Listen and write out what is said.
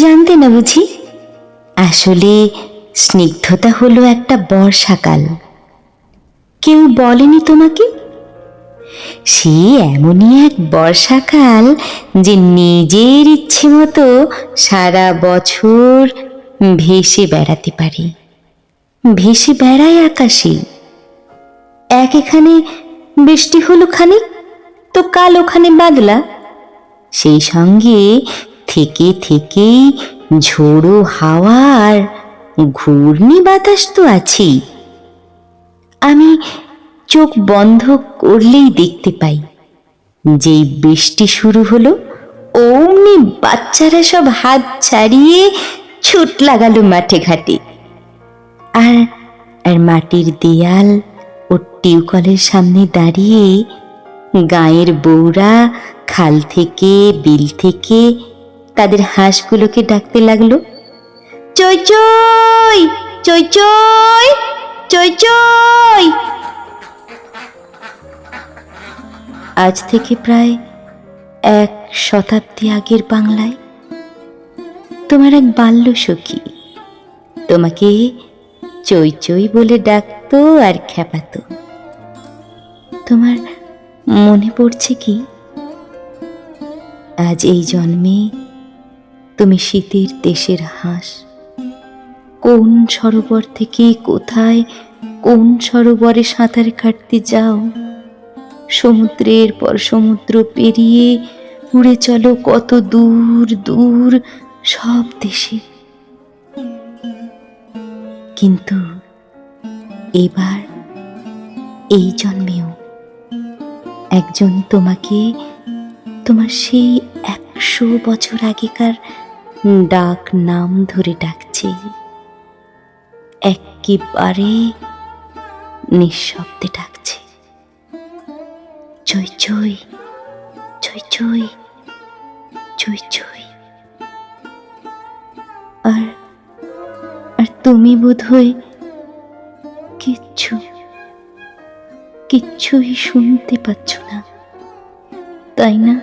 জানতে না বুঝি? আসলে স্নিগ্ধতা হলো একটা বর্ষাকাল। কেউ বলেনি তোমাকে? সে এমনই এক বর্ষাকাল যে নিজের ইচ্ছে মতো সারা বছর ভেসে বেড়াতে পারে। ভেসে বেড়ায় আকাশে। এক এখানে বৃষ্টি হলো খানিক, তো কাল ওখানে বাদলা। সেই সঙ্গে থেকে থেকেই ঝোড়ো হাওয়া আর ঘূর্ণি বাতাস তো আছেই। আমি চোখ বন্ধ করলেই দেখতে পাই, যেই বৃষ্টি শুরু হলো, অমনি বাচ্চারা সব হাত ছাড়িয়ে ছুট লাগালো মাঠে ঘাটে। আর আর মাটির দেয়াল ও টিউকলের সামনে দাঁড়িয়ে গায়ের বউরা খাল থেকে, বিল থেকে তাদের হাঁসগুলোকে ডাকতে লাগল। চই চই চই চই আজ থেকে প্রায় এক শতাব্দী আগের বাংলায় তোমার এক বাল্য সখী তোমাকে চই চই বলে ডাকতো আর খেপাতো তোমার মনে পড়ছে কি? আজ এই জন্মে তুমি শীতের দেশের হাঁস। কোন সরোবর থেকে কোথায়, কোন সরোবরে সাঁতার কাটতে যাও? সমুদ্রের পর সমুদ্র পেরিয়ে উড়ে চলো কত দূর দূর সব দেশে। কিন্তু এবার এই জন্মেও একজন তোমাকে তোমার সেই একশো বছর আগেকার ডাক নাম ধরে ডাকছে। একেবারে নিঃশব্দে ডাকছে। চই চই চই চই চই চই। আর আর তুমি বোধ হয় কিচ্ছু, কিচ্ছুই শুনতে পাচ্ছ না, তাই না?